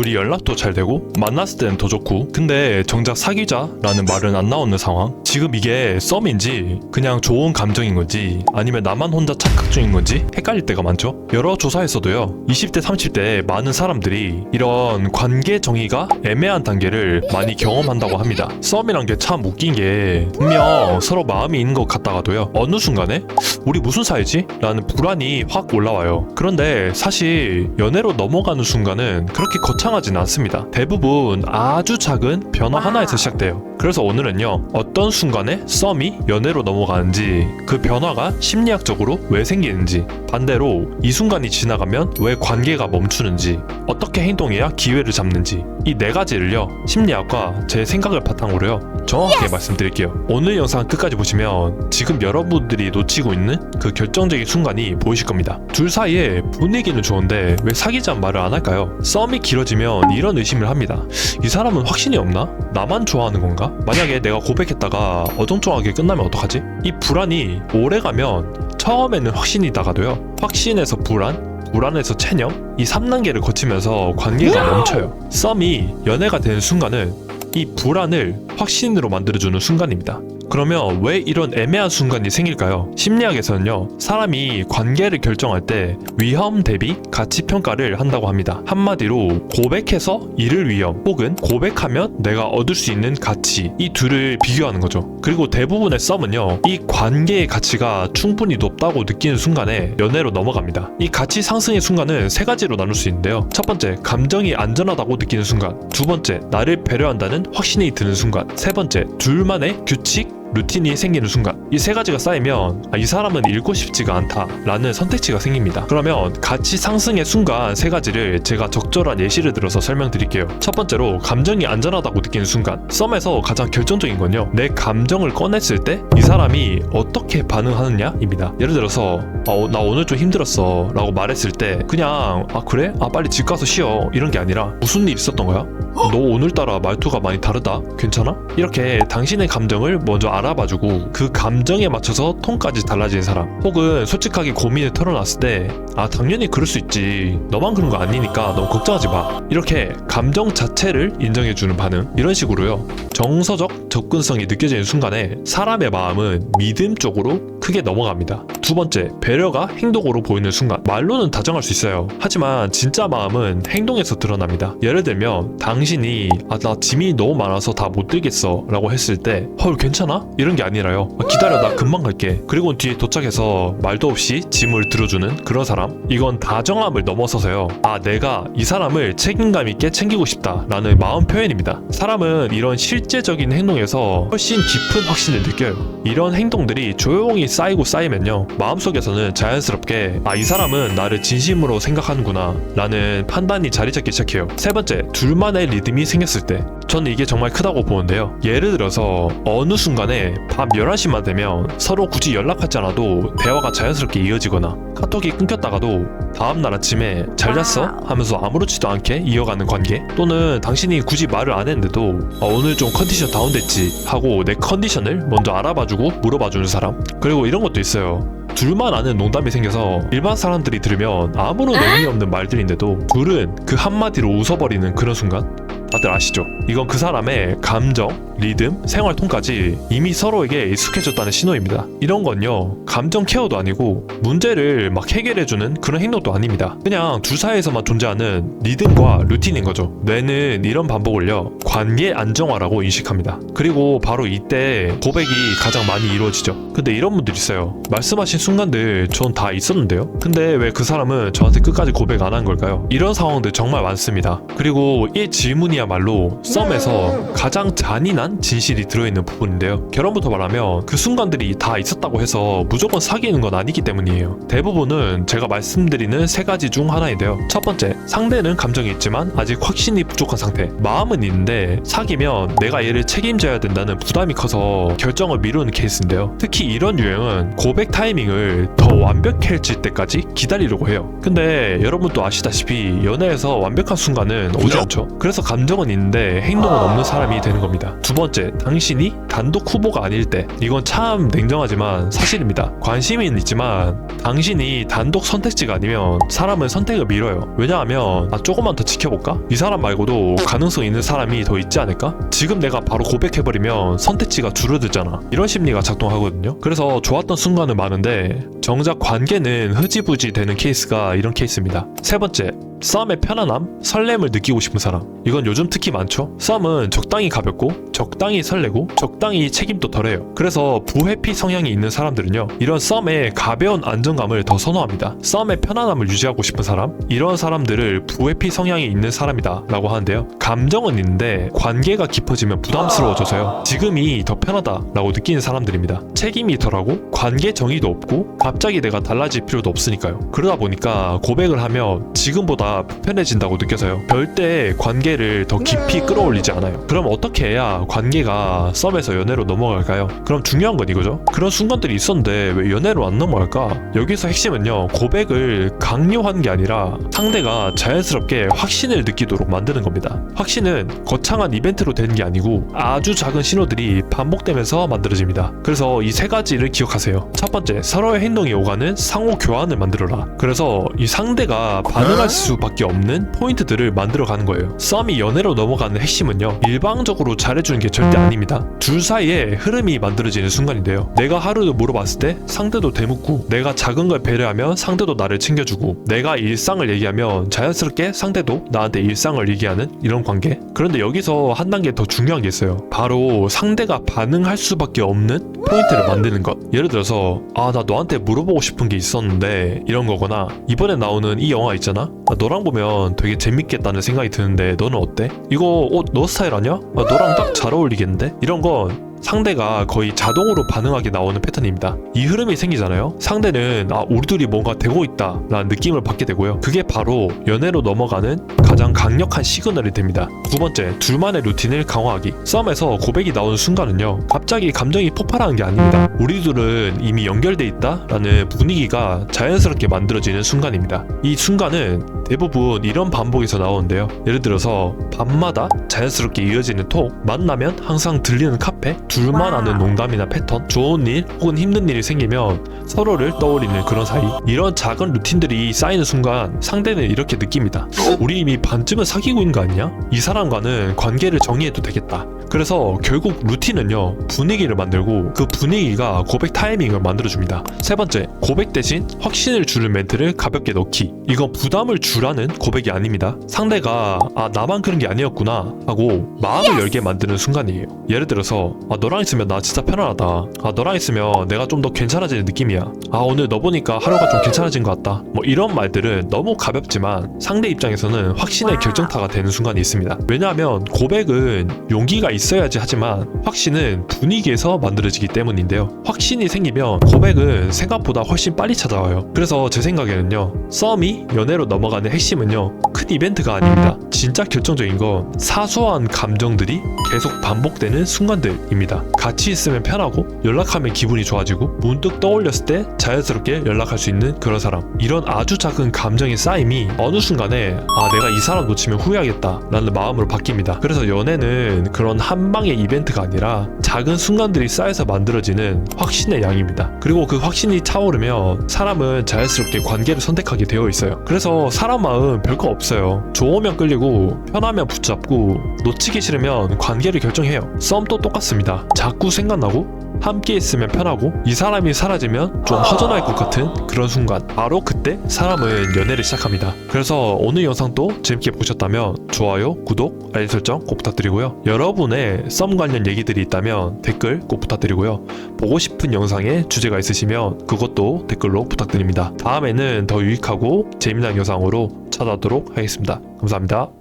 둘이 연락도 잘 되고 만났을 때는 더 좋고 근데 정작 사귀자라는 말은 안 나오는 상황 지금 이게 썸인지 그냥 좋은 감정인 건지 아니면 나만 혼자 착각 중인 건지 헷갈릴 때가 많죠 여러 조사에서도요 20대 30대 많은 사람들이 이런 관계 정의가 애매한 단계를 많이 경험한다고 합니다 썸이란 게 참 웃긴 게 분명 서로 마음이 있는 것 같다가도요 어느 순간에 우리 무슨 사이지? 라는 불안이 확 올라와요. 그런데 사실 연애로 넘어가는 순간은 그렇게 거창 하진 않습니다. 대부분 아주 작은 변화 하나에서 시작돼요. 그래서 오늘은요, 어떤 순간에 썸이 연애로 넘어가는지, 그 변화가 심리학적으로 왜 생기는지, 반대로 이 순간이 지나가면 왜 관계가 멈추는지, 어떻게 행동해야 기회를 잡는지, 이 네 가지를요, 심리학과 제 생각을 바탕으로요, 정확하게 말씀드릴게요. 오늘 영상 끝까지 보시면 지금 여러분들이 놓치고 있는 그 결정적인 순간이 보이실 겁니다. 둘 사이에 분위기는 좋은데 왜 사귀자는 말을 안 할까요? 썸이 길어지면 이런 의심을 합니다. 이 사람은 확신이 없나? 나만 좋아하는 건가? 만약에 내가 고백했다가 어정쩡하게 끝나면 어떡하지? 이 불안이 오래가면 처음에는 확신이다가도요. 확신에서 불안, 불안에서 체념 이 3단계를 거치면서 관계가 멈춰요. 썸이 연애가 되는 순간은 이 불안을 확신으로 만들어주는 순간입니다. 그러면 왜 이런 애매한 순간이 생길까요? 심리학에서는요, 사람이 관계를 결정할 때 위험 대비 가치 평가를 한다고 합니다. 한마디로 고백해서 잃을 위험 혹은 고백하면 내가 얻을 수 있는 가치 이 둘을 비교하는 거죠. 그리고 대부분의 썸은요, 이 관계의 가치가 충분히 높다고 느끼는 순간에 연애로 넘어갑니다. 이 가치 상승의 순간은 세 가지로 나눌 수 있는데요. 첫 번째, 감정이 안전하다고 느끼는 순간. 두 번째, 나를 배려한다는 확신이 드는 순간. 세 번째, 둘만의 규칙, 루틴이 생기는 순간 이 세 가지가 쌓이면 아, 이 사람은 잃고 싶지가 않다라는 선택지가 생깁니다. 그러면 가치 상승의 순간 세 가지를 제가 적절한 예시를 들어서 설명드릴게요. 첫 번째로 감정이 안전하다고 느끼는 순간 썸에서 가장 결정적인 건요 내 감정을 꺼냈을 때 이 사람이 어떻게 반응하느냐입니다. 예를 들어서 아, 어, 나 오늘 좀 힘들었어 라고 말했을 때 그냥 아 그래? 아 빨리 집 가서 쉬어 이런 게 아니라 무슨 일 있었던 거야? 너 오늘따라 말투가 많이 다르다? 괜찮아? 이렇게 당신의 감정을 먼저 알아봐주고 그 감정에 맞춰서 톤까지 달라진 사람 혹은 솔직하게 고민을 털어놨을 때 아 당연히 그럴 수 있지. 너만 그런 거 아니니까 너무 걱정하지 마. 이렇게 감정 자체를 인정해주는 반응 이런 식으로요. 정서적 접근성이 느껴지는 순간에 사람의 마음은 믿음 쪽으로 크게 넘어갑니다. 두 번째 배려가 행동으로 보이는 순간. 말로는 다정할 수 있어요. 하지만 진짜 마음은 행동에서 드러납니다. 예를 들면 당 신이 아 나 짐이 너무 많아서 다 못 들겠어. 라고 했을 때 헐 괜찮아? 이런 게 아니라요 아, 기다려 나 금방 갈게. 그리고 뒤에 도착해서 말도 없이 짐을 들어주는 그런 사람. 이건 다정함을 넘어서서요 아 내가 이 사람을 책임감 있게 챙기고 싶다. 라는 마음 표현입니다. 사람은 이런 실제적인 행동에서 훨씬 깊은 확신을 느껴요. 이런 행동들이 조용히 쌓이고 쌓이면요. 마음속에서는 자연스럽게 아 이 사람은 나를 진심으로 생각하는구나. 라는 판단이 자리 잡기 시작해요. 세 번째 둘만의 리듬이 생겼을 때 저는 이게 정말 크다고 보는데요. 예를 들어서 어느 순간에 밤 11시만 되면 서로 굳이 연락하지 않아도 대화가 자연스럽게 이어지거나 카톡이 끊겼다가도 다음날 아침에 잘 잤어? 하면서 아무렇지도 않게 이어가는 관계? 또는 당신이 굳이 말을 안 했는데도 아, 오늘 좀 컨디션 다운됐지? 하고 내 컨디션을 먼저 알아봐주고 물어봐주는 사람? 그리고 이런 것도 있어요. 둘만 아는 농담이 생겨서 일반 사람들이 들으면 아무런 의미 없는 말들인데도 둘은 그 한마디로 웃어버리는 그런 순간 다들 아시죠? 이건 그 사람의 감정, 리듬, 생활 톤까지 이미 서로에게 익숙해졌다는 신호입니다. 이런 건요, 감정 케어도 아니고 문제를 막 해결해주는 그런 행동도 아닙니다. 그냥 둘 사이에서만 존재하는 리듬과 루틴인 거죠. 뇌는 이런 반복을요, 관계 안정화라고 인식합니다. 그리고 바로 이때 고백이 가장 많이 이루어지죠. 근데 이런 분들 있어요. 말씀하신 순간들 전 다 있었는데요. 근데 왜 그 사람은 저한테 끝까지 고백 안 한 걸까요? 이런 상황들 정말 많습니다. 그리고 이 질문이 야말로 썸에서 가장 잔인한 진실이 들어있는 부분인데요. 결혼부터 말하면 그 순간들이 다 있었다고 해서 무조건 사귀는 건 아니기 때문이에요. 대부분은 제가 말씀드리는 세 가지 중 하나인데요. 첫 번째, 상대는 감정이 있지만 아직 확신이 부족한 상태. 마음은 있는데 사귀면 내가 얘를 책임져야 된다는 부담이 커서 결정을 미루는 케이스인데요. 특히 이런 유형은 고백 타이밍을 더 완벽해질 때까지 기다리려고 해요. 근데 여러분도 아시다시피 연애에서 완벽한 순간은 오지 않죠. 그래서 감정 감정은 있는데 행동은 없는 사람이 되는 겁니다. 두 번째, 당신이 단독 후보가 아닐 때. 이건 참 냉정하지만 사실입니다. 관심은 있지만 당신이 단독 선택지가 아니면 사람은 선택을 미뤄요. 왜냐하면 아, 조금만 더 지켜볼까? 이 사람 말고도 가능성 있는 사람이 더 있지 않을까? 지금 내가 바로 고백해버리면 선택지가 줄어들잖아. 이런 심리가 작동하거든요. 그래서 좋았던 순간은 많은데 정작 관계는 흐지부지 되는 케이스가 이런 케이스입니다. 세 번째, 싸움의 편안함, 설렘을 느끼고 싶은 사람. 이건 요즘 특히 많죠. 싸움은 적당히 가볍고, 적당히 설레고, 적당히 책임도 덜해요. 그래서 부회피 성향이 있는 사람들은요, 이런 싸움의 가벼운 안정감을 더 선호합니다. 싸움의 편안함을 유지하고 싶은 사람, 이런 사람들을 부회피 성향이 있는 사람이다 라고 하는데요. 감정은 있는데 관계가 깊어지면 부담스러워져서요. 지금이 더 편하다 라고 느끼는 사람들입니다. 책임이 덜하고 관계 정의도 없고 갑자기 내가 달라질 필요도 없으니까요. 그러다 보니까 고백을 하면 지금보다 편해진다고 느껴서요. 절대 관계를 더 깊이 끌어올리지 않아요. 그럼 어떻게 해야 관계가 썸에서 연애로 넘어갈까요? 그럼 중요한 건 이거죠. 그런 순간들이 있었는데 왜 연애로 안 넘어갈까? 여기서 핵심은요. 고백을 강요한 게 아니라 상대가 자연스럽게 확신을 느끼도록 만드는 겁니다. 확신은 거창한 이벤트로 되는 게 아니고 아주 작은 신호들이 반복되면서 만들어집니다. 그래서 이 세 가지를 기억하세요. 첫 번째, 서로의 행동이 오가는 상호 교환을 만들어라. 그래서 이 상대가 반응할 수 밖에 없는 포인트들을 만들어 가는 거예요. 썸이 연애로 넘어가는 핵심은요. 일방적으로 잘해주는 게 절대 아닙니다. 둘 사이에 흐름이 만들어지는 순간인데요. 내가 하루를 물어봤을 때 상대도 대묻고 내가 작은 걸 배려하면 상대도 나를 챙겨주고 내가 일상을 얘기하면 자연스럽게 상대도 나한테 일상을 얘기하는 이런 관계. 그런데 여기서 한 단계 더 중요한 게 있어요. 바로 상대가 반응할 수밖에 없는 포인트를 만드는 것. 예를 들어서 아 나 너한테 물어보고 싶은 게 있었는데 이런 거거나 이번에 나오는 이 영화 있잖아. 아, 너랑 보면 되게 재밌겠다는 생각이 드는데 너는 어때? 이거 옷 너 스타일 아니야? 아, 너랑 딱 잘 어울리겠는데? 이런 건 상대가 거의 자동으로 반응하게 나오는 패턴입니다. 이 흐름이 생기잖아요. 상대는 아 우리 둘이 뭔가 되고 있다 라는 느낌을 받게 되고요. 그게 바로 연애로 넘어가는 가장 강력한 시그널이 됩니다. 두 번째, 둘만의 루틴을 강화하기. 싸움에서 고백이 나오는 순간은요. 갑자기 감정이 폭발하는 게 아닙니다. 우리 둘은 이미 연결돼 있다라는 분위기가 자연스럽게 만들어지는 순간입니다. 이 순간은 대부분 이런 반복에서 나오는데요. 예를 들어서 밤마다 자연스럽게 이어지는 톡, 만나면 항상 들리는 카페, 둘만 아는 농담이나 패턴, 좋은 일 혹은 힘든 일이 생기면 서로를 떠올리는 그런 사이. 이런 작은 루틴들이 쌓이는 순간 상대는 이렇게 느낍니다. 우리 이미 반쯤은 사귀고 있는 거 아니냐? 이 사람과는 관계를 정의해도 되겠다. 그래서 결국 루틴은요 분위기를 만들고 그 분위기가 고백 타이밍을 만들어줍니다. 세 번째 고백 대신 확신을 주는 멘트를 가볍게 넣기. 이건 부담을 주라는 고백이 아닙니다. 상대가 아 나만 그런 게 아니었구나 하고 마음을 열게 만드는 순간이에요. 예를 들어서 아 너랑 있으면 나 진짜 편안하다. 아 너랑 있으면 내가 좀 더 괜찮아지는 느낌이야. 아 오늘 너 보니까 하루가 좀 괜찮아진 것 같다. 뭐 이런 말들은 너무 가볍지만 상대 입장에서는 확신의 결정타가 되는 순간이 있습니다. 왜냐하면 고백은 용기가 있어야지 하지만 확신은 분위기에서 만들어지기 때문인데요. 확신이 생기면 고백은 생각보다 훨씬 빨리 찾아와요. 그래서 제 생각에는요. 썸이 연애로 넘어가는 핵심은요. 큰 이벤트가 아닙니다. 진짜 결정적인 건 사소한 감정들이 계속 반복되는 순간들입니다. 같이 있으면 편하고 연락하면 기분이 좋아지고 문득 떠올렸을 때 자연스럽게 연락할 수 있는 그런 사람. 이런 아주 작은 감정의 쌓임이 어느 순간에 아 내가 이 사람 놓치면 후회하겠다 라는 마음으로 바뀝니다. 그래서 연애는 그런 한 방의 이벤트가 아니라 작은 순간들이 쌓여서 만들어지는 확신의 양입니다. 그리고 그 확신이 차오르면 사람은 자연스럽게 관계를 선택하게 되어 있어요. 그래서 사람 마음 별거 없어요. 좋으면 끌리고 편하면 붙잡고 놓치기 싫으면 관계를 결정해요. 썸도 똑같습니다. 자꾸 생각나고 함께 있으면 편하고 이 사람이 사라지면 좀 허전할 것 같은 그런 순간. 바로 그때 사람은 연애를 시작합니다. 그래서 오늘 영상도 재밌게 보셨다면 좋아요 구독 알림 설정 꼭 부탁드리고요. 여러분의 썸 관련 얘기들이 있다면 댓글 꼭 부탁드리고요. 보고 싶은 영상의 주제가 있으시면 그것도 댓글로 부탁드립니다. 다음에는 더 유익하고 재미난 영상으로 찾아오도록 하겠습니다. 감사합니다